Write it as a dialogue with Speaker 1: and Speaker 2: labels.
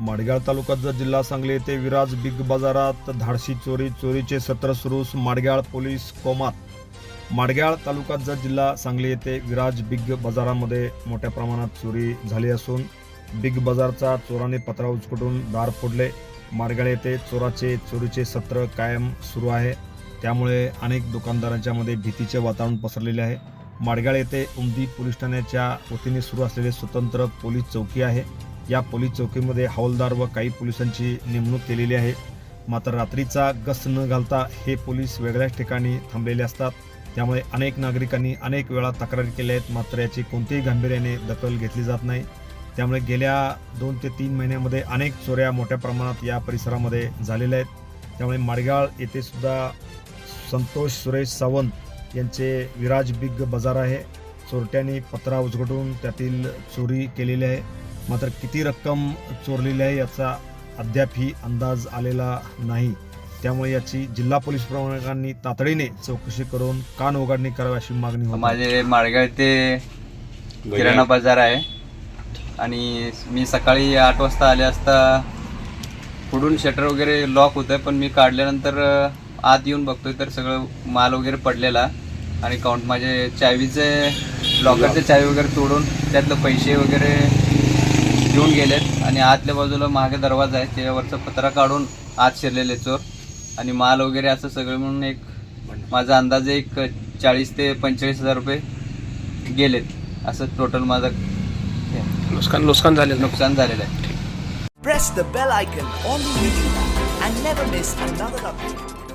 Speaker 1: माडगाळ तालुक्यात जर जिल्हा सांगली येथे विराज बिग बाजारात धाडशी चोरी चोरीचे सत्र सुरूस माडगाळ पोलीस कोमात. माडगाळ तालुक्यात जर जिल्हा सांगली येथे विराज बिग बाजारामध्ये मोठ्या प्रमाणात चोरी झाली असून बिग बाजारचा चोराने पत्रा उचकटून दार फोडले. माडगाळ येथे चोराचे चोरीचे सत्र कायम सुरू आहे. त्यामुळे अनेक दुकानदारांच्या मध्ये भीतीचे वातावरण पसरलेले आहे. माडगाळ येथे उमदी पोलीस ठाण्याच्या वतीने सुरू असलेले स्वतंत्र पोलीस चौकी आहे. या पोलीस चौकीमध्ये हवालदार व काही पोलिसांची नेमणूक केलेली आहे. मात्र रात्रीचा गस्त न घालता हे पोलीस वेगळ्याच ठिकाणी थांबलेले असतात. त्यामुळे अनेक नागरिकांनी अनेक वेळा तक्रारी केल्या आहेत मात्र याची कोणत्याही गांभीर्याने दखल घेतली जात नाही. त्यामुळे गेल्या दोन ते तीन महिन्यामध्ये अनेक चोऱ्या मोठ्या प्रमाणात या परिसरामध्ये झालेल्या आहेत. त्यामुळे माडगाळ येथे सुद्धा संतोष सुरेश सावंत यांचे विराज बिग बाजार आहे. चोरट्यांनी पत्रा उचगटून त्यातील चोरी केलेली आहे. मात्र किती रक्कम चोरलेली आहे याचा अद्यापही अंदाज आलेला नाही. त्यामुळे याची जिल्हा पोलीस प्रमुखांनी तातडीने चौकशी करून कान उघडणी करावी अशी मागणी होती
Speaker 2: माझे माळगाव ते किराणा बाजार आहे. आणि मी सकाळी आठ वाजता आले असता पुढून शटर वगैरे लॉक होतं पण मी काढल्यानंतर आत येऊन बघतोय तर सगळं माल वगैरे पडलेला. आणि काउंट माझे चावीचे लॉकरचे चावी वगैरे तोडून त्यातलं पैसे वगैरे घेऊन गेलेत. आणि आतल्या बाजूला मागे दरवाजा आहे. त्याच्यावरचा पत्रा काढून आत शिरलेले चोर. आणि माल वगैरे असं सगळं म्हणून एक माझा अंदाजे एक चाळीस ते पंचेचाळीस हजार रुपये गेलेत. असं टोटल माझं
Speaker 3: नुकसान नुकसान झालेलं
Speaker 2: नुकसान झालेलं आहे.
Speaker 4: Press the bell icon on the YouTube app and never miss another update.